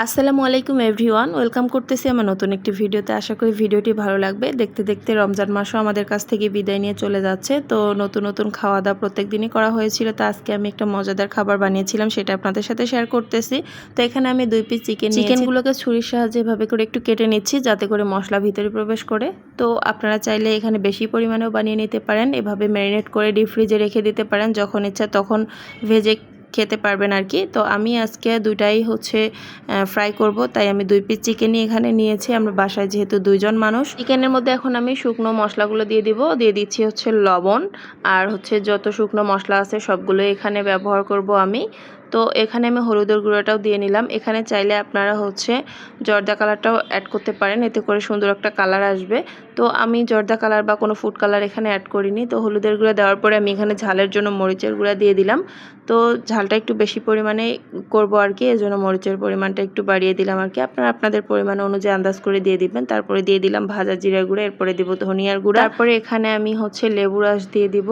আসসালামু আলাইকুম everyone, welcome করতেছি আমার নতুন একটি ভিডিওতে। আশা করি ভিডিওটি ভালো লাগবে। দেখতে দেখতে রমজান মাসও আমাদের কাছ থেকে বিদায় নিয়ে চলে যাচ্ছে। তো নতুন নতুন খাওয়া দাওয়া প্রত্যেক দিনই করা হয়েছিল, তো আজকে আমি একটা মজাদার খাবার বানিয়েছিলাম, সেটা আপনাদের সাথে শেয়ার করতেছি। তো এখানে আমি দুই পিস চিকেন চিকেনগুলোকে ছুরির সাহায্যে এভাবে করে একটু কেটে নিচ্ছি, যাতে করে মশলা ভিতরে প্রবেশ করে। তো আপনারা চাইলে এখানে বেশি পরিমাণেও বানিয়ে নিতে পারেন। এভাবে ম্যারিনেট করে ডিপ ফ্রিজে রেখে দিতে পারেন, যখন ইচ্ছা তখন ভেজে খেতে পারবেন আর কি। তো আমি আজকে দুইটাই হচ্ছে ফ্রাই করব। তাই আমি দুই পিস চিকেনই এখানে নিয়েছি। আমরা বাসায় যেহেতু দুইজন মানুষ। চিকেনের মধ্যে এখন আমি শুকনো মশলাগুলো দিয়ে দিব। দিয়ে দিচ্ছি হচ্ছে লবণ। আর হচ্ছে যত শুকনো মশলা আছে সবগুলো এখানে ব্যবহার করব আমি। তো এখানে আমি হলুদের গুঁড়োটাও দিয়ে নিলাম। এখানে চাইলে আপনারা হচ্ছে জর্দা কালারটাও অ্যাড করতে পারেন। এতে করে সুন্দর একটা কালার আসবে। তো আমি জর্দা কালার বা কোনো ফুড কালার এখানে অ্যাড করিনি। তো হলুদের গুঁড়া দেওয়ার পরে আমি এখানে ঝালের জন্য মরিচের গুঁড়া দিয়ে দিলাম। তো ঝালটা একটু বেশি পরিমাণে করব আর কি। এজন্য মরিচের পরিমাণটা একটু বাড়িয়ে দিলাম আর কি। আপনারা আপনাদের পরিমাণ অনুযায়ী আন্দাজ করে দিয়ে দিবেন। তারপরে দিয়ে দিলাম ভাজা জিরার গুঁড়া, এরপরে দিব ধনিয়ার গুঁড়া। তারপরে এখানে আমি হচ্ছে লেবু রস দিয়ে দিব।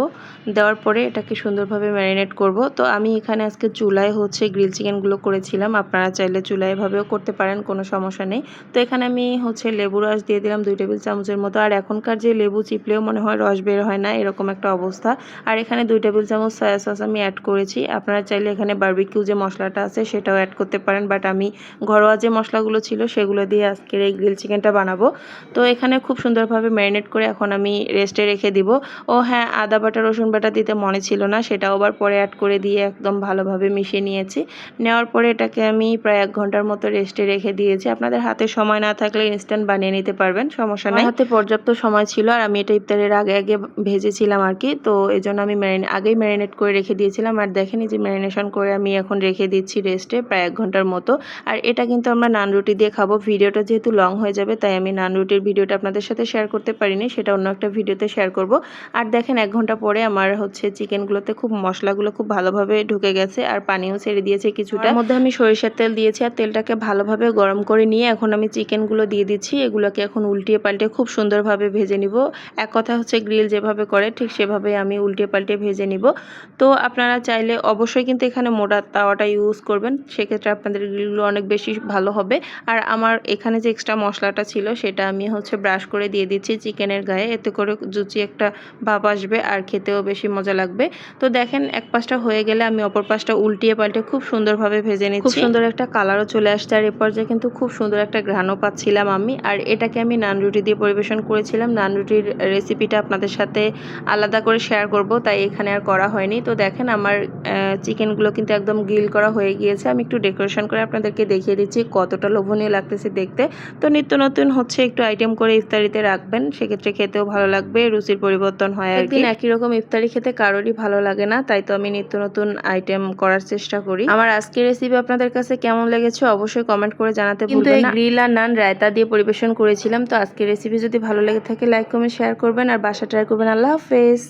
দেওয়ার পরে এটাকে সুন্দরভাবে ম্যারিনেট করব। তো আমি এখানে আজকে চুলায় হচ্ছে গ্রিল চিকেনগুলো করেছিলাম। আপনারা চাইলে চুলায় এভাবেও করতে পারেন, কোনো সমস্যা নেই। তো এখানে আমি হচ্ছে লেবু রস দিয়ে দিলাম দুই টেবিল চামচের মতো। আর এখনকার যে লেবু চিপলেও মনে হয় রস বের হয় না, এরকম একটা অবস্থা। আর এখানে দুই টেবিল চামচ সয়া সস আমি অ্যাড করেছি। আপনারা চাইলে এখানে বার্বিকিউ যে মশলাটা আছে সেটাও অ্যাড করতে পারেন। বাট আমি ঘরোয়া যে মশলাগুলো ছিল সেগুলো দিয়ে আজকের এই গ্রিল চিকেনটা বানাবো। তো এখানে খুব সুন্দরভাবে ম্যারিনেট করে এখন আমি রেস্টে রেখে দিব। ও হ্যাঁ আদা বাটা, রসুন বাটা দিতে মনে ছিল না। সেটাও আবার পরে অ্যাড করে দিয়ে একদম ভালোভাবে মিশিয়ে নিয়েছি। নেওয়ার পরে এটাকে আমি প্রায় এক ঘণ্টার মতো রেস্টে রেখে দিয়েছি। আপনাদের হাতে সময় না থাকলে ইনস্ট্যান্ট বানিয়ে নিতে পারবেন সমস্যা নেই। হাতে পর্যাপ্ত সময় ছিল আর আমি এটা ইফতারের আগে আগে ভেজেছিলাম আর কি। তো এই জন্য আমি ম্যারিনে আগেই ম্যারিনেট করে রেখে দিয়েছিলাম। আর দেখেনি যে ম্যারিনেশন করে আমি এখন রেখে দিচ্ছি রেস্টে প্রায় এক ঘণ্টার মতো। আর এটা কিন্তু আমরা নান রুটি দিয়ে খাব। ভিডিওটা যেহেতু লং হয়ে যাবে তাই আমি নান রুটির ভিডিওটা আপনাদের সাথে শেয়ার করতে পারিনি। সেটা অন্য একটা ভিডিওতে শেয়ার করব। আর দেখেন এক ঘণ্টা পরে আমার হচ্ছে চিকেনগুলোতে খুব মশলাগুলো খুব ভালোভাবে ঢুকে গেছে। আর পানিও ছেড়ে দিয়েছে কিছুটা। মধ্যে আমি সরিষার তেল দিয়েছি আর তেলটাকে ভালোভাবে গরম করে নিয়ে এখন আমি চিকেনগুলো দিয়ে দিচ্ছি। এগুলোকে এখন উল্টিয়ে পাল্টে খুব সুন্দরভাবে ভেজে নিব। এক কথা হচ্ছে গ্রিল যেভাবে করে ঠিক সেভাবে আমি উল্টিয়ে পাল্টে ভেজে নিব। তো আপনারা চাইলে অবশ্যই কিন্তু এখানে মোটা তাওয়াটা ইউজ করবেন। সেক্ষেত্রে আপনাদের গ্রিলগুলো অনেক বেশি ভালো হবে। আর আমার এখানে যে এক্সট্রা মশলাটা ছিল সেটা আমি হচ্ছে ব্রাশ করে দিয়ে দিচ্ছি চিকেনের গায়ে। এতে করে জুচি একটা ভাব আসবে আর খেতেও বেশি মজা লাগবে। তো দেখেন এক পাশটা হয়ে গেলে আমি অপর পাশটা উল্টিয়ে পাল্টে খুব সুন্দরভাবে ভেজে নিচ্ছি। খুব সুন্দর একটা কালারও চলে আসছে আর এ পর্যায়ে কিন্তু খুব সুন্দর একটা ঘ্রাণও পাচ্ছিলাম আমি। আর এটাকে আমি নান রুটি দিয়ে পরিবেশন করেছিলাম। নান রুটির রেসিপিটা আপনাদের সাথে আলাদা করে শেয়ার করব তাই এখানে আর করা হয়নি। তো দেখেন আমার চিকেনগুলো কিন্তু একদম গ্রিল করা হয়ে গিয়েছে। আমি একটু ডেকোরেশন করে আপনাদেরকে দেখিয়ে দিচ্ছি কতটা লোভনীয় লাগতেছে দেখতে। তো নিত্য নতুন হচ্ছে একটু আইটেম করে ইফতারিতে রাখবেন সেক্ষেত্রে খেতেও ভালো লাগবে রুচির পরিবর্তন হয় একদিন একই রকম ইফতারি খেতে কারোরই ভালো লাগে না তাই তো আমি নিত্য নতুন আইটেম করার চেষ্টা করি। আমার আজকের রেসিপি আপনাদের কাছে কেমন লেগেছে অবশ্যই কমেন্ট করে জানাতে ভুলবেন না। গ্রিল আর নান রায়তা দিয়ে পরিবেশন করেছিলাম তো আজকের রেসিপি যদি ভালো লেগে থাকে লাইক কমেন্ট শেয়ার করবেন। আর বাসা ট্রাই করবেন। আল্লাহ হাফেজ।